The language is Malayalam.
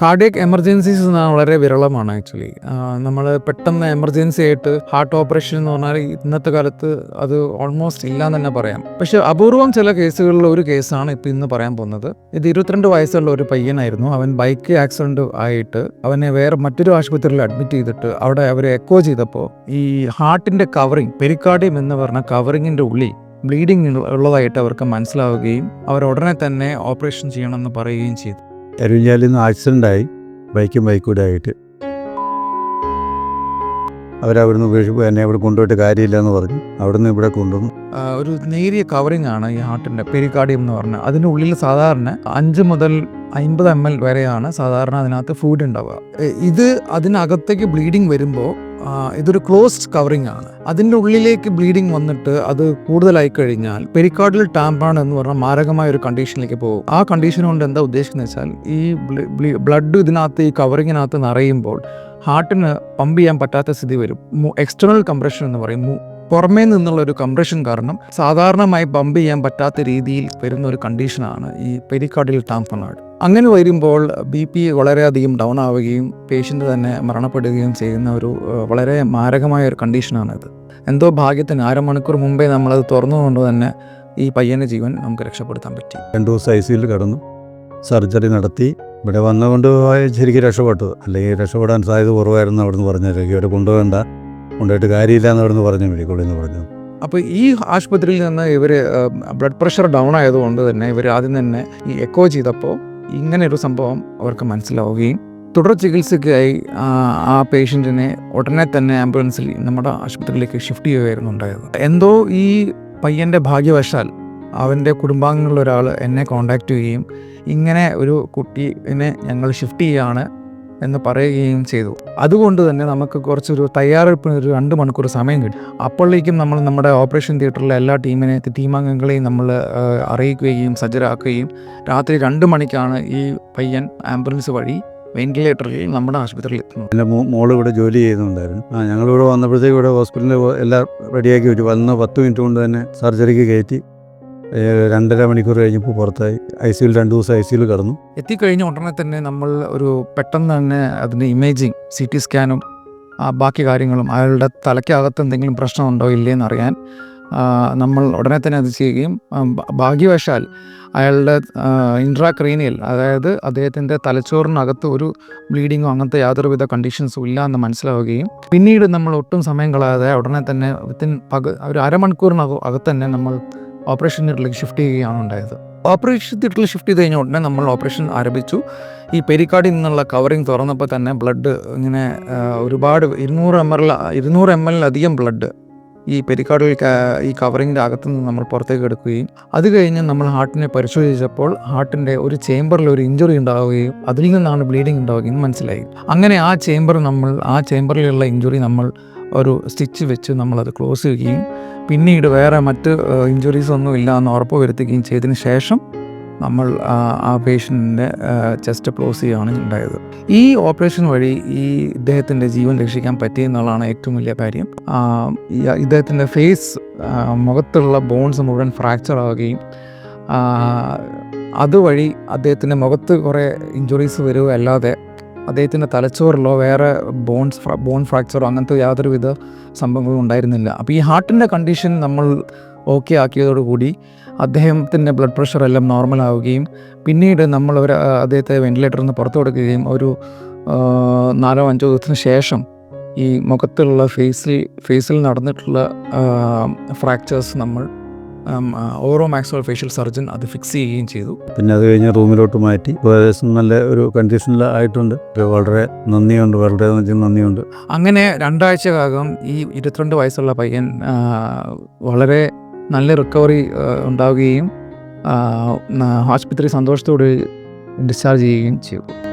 കാർഡിയക് എമർജൻസീസ് വളരെ വിരളമാണ് ആക്ച്വലി നമ്മൾ പെട്ടെന്ന് എമർജൻസി ആയിട്ട് ഹാർട്ട് ഓപ്പറേഷൻ എന്ന് പറഞ്ഞാൽ ഇന്നത്തെ കാലത്ത് അത് ഓൾമോസ്റ്റ് ഇല്ല എന്ന് തന്നെ പറയാം. പക്ഷെ അപൂർവം ചില കേസുകളിൽ ഒരു കേസാണ് ഇപ്പം ഇന്ന് പറയാൻ പോകുന്നത്. ഇത് ഇരുപത്തിരണ്ട് വയസ്സുള്ള ഒരു പയ്യനായിരുന്നു. അവൻ ബൈക്ക് ആക്സിഡന്റ് ആയിട്ട് അവനെ വേറെ മറ്റൊരു ആശുപത്രിയിൽ അഡ്മിറ്റ് ചെയ്തിട്ട് അവിടെ അവരെ എക്കോ ചെയ്തപ്പോൾ ഈ ഹാർട്ടിന്റെ കവറിങ് പെരിക്കാർഡിയം എന്ന് പറഞ്ഞ കവറിങ്ങിന്റെ ഉള്ളിൽ ബ്ലീഡിങ് ഉള്ളതായിട്ട് അവർക്ക് മനസ്സിലാവുകയും അവർ ഉടനെ തന്നെ ഓപ്പറേഷൻ ചെയ്യണമെന്ന് പറയുകയും ചെയ്തു. എരുഞ്ഞാലിൽ നിന്ന് ആക്സിഡന്റായി ബൈക്കും ബൈക്കൂടെ ആയിട്ട്. അവരവിടുന്ന് ഉപേക്ഷിപ്പോൾ എന്നെ അവിടെ കൊണ്ടുപോയിട്ട് കാര്യമില്ല എന്ന് പറഞ്ഞു. അവിടുന്ന് ഇവിടെ കൊണ്ടുവന്നു. ഒരു നേരിയ കവറിംഗ് ആണ് ഈ ഹാർട്ടിന്റെ പെരിക്കാർഡിയം എന്ന് പറഞ്ഞാൽ അതിന്റെ ഉള്ളിൽ സാധാരണ അഞ്ച് മുതൽ അൻപത് എം എൽ വരെയാണ് സാധാരണ അതിനകത്ത് ഫുഡ് ഉണ്ടാവുക. ഇത് അതിനകത്തേക്ക് ബ്ലീഡിങ് വരുമ്പോൾ ഇതൊരു ക്ലോസ്ഡ് കവറിംഗ് ആണ്. അതിന്റെ ഉള്ളിലേക്ക് ബ്ലീഡിങ് വന്നിട്ട് അത് കൂടുതലായി കഴിഞ്ഞാൽ പെരിക്കാർഡിൽ ടാമ്പാൺ എന്ന് പറഞ്ഞാൽ മാരകമായ ഒരു കണ്ടീഷനിലേക്ക് പോകും. ആ കണ്ടീഷൻ കൊണ്ട് എന്താ ഉദ്ദേശിക്കുന്നത് വെച്ചാൽ ഈ ബ്ലഡ് ഇതിനകത്ത് ഈ കവറിങ്ങിനകത്ത് നിറയുമ്പോൾ ഹാർട്ടിന് പമ്പ് ചെയ്യാൻ പറ്റാത്ത സ്ഥിതി വരും. എക്സ്റ്റേണൽ കംപ്രഷൻ എന്ന് പറയും. പുറമേ നിന്നുള്ള ഒരു കംപ്രഷൻ കാരണം സാധാരണമായി പമ്പ് ചെയ്യാൻ പറ്റാത്ത രീതിയിൽ വരുന്ന ഒരു കണ്ടീഷനാണ് ഈ പെരിക്കാർഡിൽ ടാംപണാഡ് അങ്ങനെ വരുമ്പോൾ ബി പി വളരെയധികം ഡൗൺ ആവുകയും പേഷ്യന്റ് തന്നെ മരണപ്പെടുകയും ചെയ്യുന്ന ഒരു വളരെ മാരകമായ ഒരു കണ്ടീഷനാണിത് എന്തോ ഭാഗ്യത്തിന് അരമണിക്കൂർ മുമ്പേ നമ്മളത് തുറന്നുകൊണ്ട് തന്നെ ഈ പയ്യന്റെ ജീവൻ നമുക്ക് രക്ഷപ്പെടുത്താൻ പറ്റി. രണ്ടു ദിവസം ഐ സിയിൽ കിടന്നു. സർജറി നടത്തി. ഇവിടെ വന്നുകൊണ്ട് ശരിക്കും രക്ഷപ്പെട്ടു. അല്ലെങ്കിൽ രക്ഷപ്പെടാൻ സാധ്യത കുറവായിരുന്നു അവിടെ നിന്ന് പറഞ്ഞത്. ഇവരെ കൊണ്ടുപോകണ്ട. കൊണ്ടുപോയിട്ട് കാര്യമില്ല എന്ന് പറഞ്ഞു പറഞ്ഞു മെഡിക്കോളിൽ നിന്ന് പറഞ്ഞു. അപ്പോൾ ഈ ആശുപത്രിയിൽ നിന്ന് ഇവർ ബ്ലഡ് പ്രഷർ ഡൗൺ ആയതുകൊണ്ട് തന്നെ ഇവർ ആദ്യം തന്നെ ഈ എക്കോ ചെയ്തപ്പോൾ ഇങ്ങനെ ഒരു സംഭവം അവർക്ക് മനസ്സിലാവുകയും തുടർ ചികിത്സയ്ക്കായി ആ, ആ പേഷ്യന്റിനെ ഉടനെ തന്നെ ആംബുലൻസിൽ നമ്മുടെ ആശുപത്രിയിലേക്ക് ഷിഫ്റ്റ് ചെയ്യുകയായിരുന്നു ഉണ്ടായത്. എന്തോ ഈ പയ്യന്റെ ഭാഗ്യവശാൽ അവന്റെ കുടുംബാംഗങ്ങളിലൊരാൾ എന്നെ കോണ്ടാക്ട് ചെയ്യുകയും ഇങ്ങനെ ഒരു കുട്ടീനെ ഞങ്ങൾ ഷിഫ്റ്റ് ചെയ്യുകയാണ്. എന്ന് പറയുകയും ചെയ്തു. അതുകൊണ്ട് തന്നെ നമുക്ക് കുറച്ചൊരു തയ്യാറെടുപ്പിന് ഒരു രണ്ട് മണിക്കൂർ സമയം കിട്ടി. അപ്പോഴേക്കും നമ്മൾ നമ്മുടെ ഓപ്പറേഷൻ തിയേറ്ററിലെ എല്ലാ ടീമിനെ ടീമംഗങ്ങളെയും നമ്മൾ അറിയിക്കുകയും സജ്ജരാക്കുകയും രാത്രി രണ്ട് മണിക്കാണ് ഈ പയ്യൻ ആംബുലൻസ് വഴി വെന്റിലേറ്ററിൽ നമ്മുടെ ആശുപത്രിയിൽ എത്തുന്നത്. എന്റെ മോൾ ഇവിടെ ജോലി ചെയ്യുന്നുണ്ടായിരുന്നു. ആ ഞങ്ങളിവിടെ വന്നപ്പോഴത്തേക്ക് ഇവിടെ ഹോസ്പിറ്റലിൽ എല്ലാം റെഡിയാക്കി വരും വന്ന് പത്ത് മിനിറ്റ് കൊണ്ട് തന്നെ സർജറിക്ക് കയറ്റി. രണ്ടര മണിക്കൂർ കഴിഞ്ഞപ്പോൾ പുറത്തായി. ഐ സിയിൽ രണ്ട് ദിവസം ഐ സിയിൽ കിടന്നു. എത്തിക്കഴിഞ്ഞ ഉടനെ തന്നെ നമ്മൾ ഒരു പെട്ടെന്ന് തന്നെ അതിന്റെ ഇമേജിങ് സി ടി സ്കാനും ബാക്കി കാര്യങ്ങളും അയാളുടെ തലയ്ക്കകത്ത് എന്തെങ്കിലും പ്രശ്നമുണ്ടോ ഇല്ലേന്ന് അറിയാൻ നമ്മൾ ഉടനെ തന്നെ അത് ചെയ്യുകയും ഭാഗ്യവശാൽ അയാളുടെ ഇൻട്രാക്രീനിയൽ അതായത് അദ്ദേഹത്തിന്റെ തലച്ചോറിനകത്ത് ഒരു ബ്ലീഡിങ്ങോ അങ്ങനത്തെ യാതൊരുവിധ കണ്ടീഷൻസും ഇല്ല എന്ന് മനസ്സിലാവുകയും പിന്നീട് നമ്മൾ ഒട്ടും സമയം കളയാതെ ഉടനെ തന്നെ വിത്തിൻ പക ഒരു അരമണിക്കൂറിനകം അകത്ത് തന്നെ നമ്മൾ ഓപ്പറേഷൻ തിയേറ്ററിലേക്ക് ഷിഫ്റ്റ് ചെയ്യുകയാണ് ഉണ്ടായത്. ഓപ്പറേഷൻ തിയേറ്ററിൽ ഷിഫ്റ്റ് ചെയ്ത് കഴിഞ്ഞ ഉടനെ നമ്മൾ ഓപ്പറേഷൻ ആരംഭിച്ചു. ഈ പെരിക്കാടിൽ നിന്നുള്ള കവറിങ് തുറന്നപ്പോൾ തന്നെ ബ്ലഡ് ഇങ്ങനെ ഒരുപാട് ഇരുന്നൂറ് എം എൽ ഇരുന്നൂറ് എം എല്ലിലധികം ബ്ലഡ് ഈ പെരിക്കാടിൽ ഈ കവറിങ്ങിന്റെ അകത്ത് നിന്ന് നമ്മൾ പുറത്തേക്ക് എടുക്കുകയും അത് കഴിഞ്ഞ് നമ്മൾ ഹാർട്ടിനെ പരിശോധിച്ചപ്പോൾ ഹാർട്ടിന്റെ ഒരു ചേമ്പറിൽ ഒരു ഇഞ്ചുറി ഉണ്ടാവുകയും അതിൽ നിന്നാണ് ബ്ലീഡിങ് ഉണ്ടാവുകയും മനസ്സിലായി. അങ്ങനെ ആ ചേമ്പർ നമ്മൾ ആ ചേമ്പറിലുള്ള ഇഞ്ചുറി നമ്മൾ ഒരു സ്റ്റിച്ച് വെച്ച് നമ്മളത് ക്ലോസ് ചെയ്യുകയും പിന്നീട് വേറെ മറ്റ് ഇഞ്ചുറീസ് ഒന്നും ഇല്ല എന്ന് ഉറപ്പ് വരുത്തുകയും ചെയ്തതിന് ശേഷം നമ്മൾ ആ, പേഷ്യന്റിന്റെ ചെസ്റ്റ് ക്ലോസ് ചെയ്യുകയാണ് ഉണ്ടായത്. ഈ ഓപ്പറേഷൻ വഴി ഈ ഇദ്ദേഹത്തിന്റെ ജീവൻ രക്ഷിക്കാൻ പറ്റി എന്നുള്ളതാണ് ഏറ്റവും വലിയ കാര്യം. ഇദ്ദേഹത്തിന്റെ ഫേസ് മുഖത്തുള്ള ബോൺസ് മുഴുവൻ ഫ്രാക്ചർ ആവുകയും അതുവഴി അദ്ദേഹത്തിന്റെ മുഖത്ത് കുറേ ഇഞ്ചുറീസ് വരിക അല്ലാതെ അദ്ദേഹത്തിന്റെ തലച്ചോറിലോ വേറെ ബോൺസ് ബോൺ ഫ്രാക്ചറോ അങ്ങനത്തെ യാതൊരുവിധ സംഭവങ്ങളും ഉണ്ടായിരുന്നില്ല. അപ്പോൾ ഈ ഹാർട്ടിന്റെ കണ്ടീഷൻ നമ്മൾ ഓക്കെ ആക്കിയതോടുകൂടി അദ്ദേഹത്തിന്റെ ബ്ലഡ് പ്രഷർ എല്ലാം നോർമൽ ആവുകയും പിന്നീട് നമ്മൾ ഒരു അദ്ദേഹത്തെ വെന്റിലേറ്ററിൽ നിന്ന് പുറത്തു കൊടുക്കുകയും ഒരു നാലോ അഞ്ചോ ദിവസത്തിന് ശേഷം ഈ മുഖത്തുള്ള ഫേസിൽ ഫേസിൽ നടന്നിട്ടുള്ള ഫ്രാക്ചേഴ്സ് നമ്മൾ ഓരോ മാക്സോ ഫേഷ്യൽ സർജൻ അത് ഫിക്സ് ചെയ്യുകയും ചെയ്തു. പിന്നെ അത് കഴിഞ്ഞ് റൂമിലോട്ട് മാറ്റി. ഏകദേശം നല്ല ഒരു കണ്ടീഷനിൽ ആയിട്ടുണ്ട്. വളരെ നന്ദിയുണ്ട്. വളരെ നന്ദിയുണ്ട്. അങ്ങനെ രണ്ടാഴ്ചക്കകം ഈ ഇരുപത്തിരണ്ട് വയസ്സുള്ള പയ്യൻ വളരെ നല്ല റിക്കവറി ഉണ്ടാവുകയും ആശുപത്രി സന്തോഷത്തോടെ ഡിസ്ചാർജ് ചെയ്യുകയും ചെയ്തു.